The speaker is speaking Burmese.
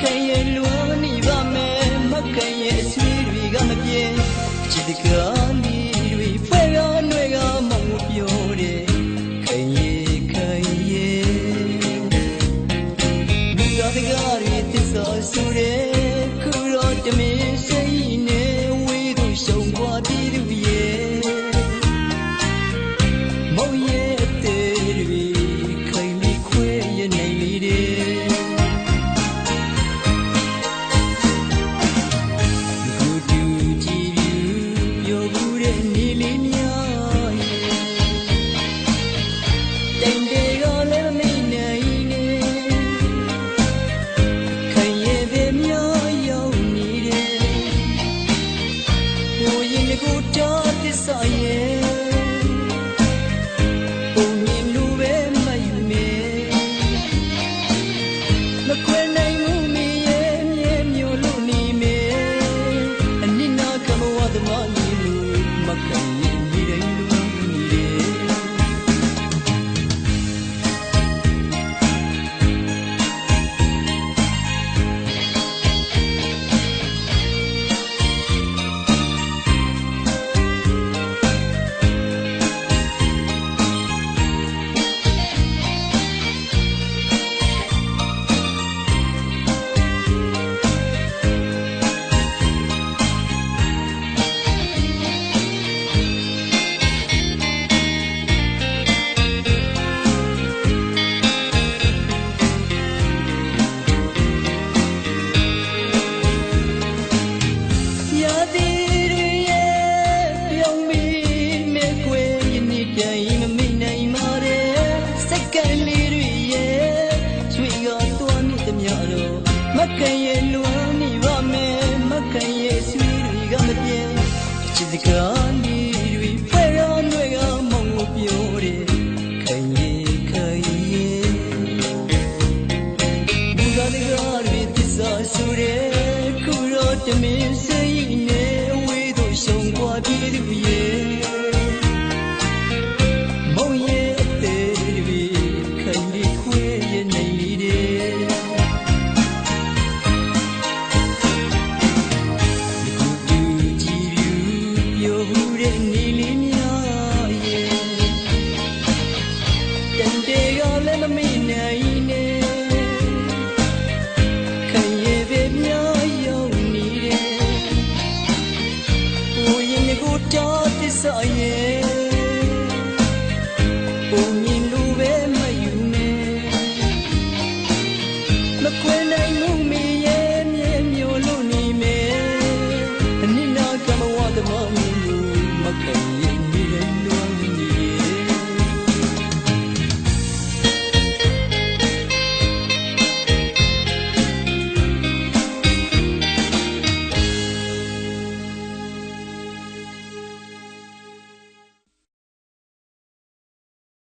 ခင်ရဲ့လူနီပါမယ်မခင်ရဲ့အဆွေတွေကမပြေချစ်တကား ကိုတော်သစ္စာရဲ့ စကားနေတွေဖွဲရံတွေကမုံကိုပြောတယ်ခိုင်ရေခိုင်ရေဘူကလေးကတွေသစ္စာဆိုတယ်ခုတော့တမင်းစိတ်နဲ့ဝေးတို့ရှုံသွားပြီသူ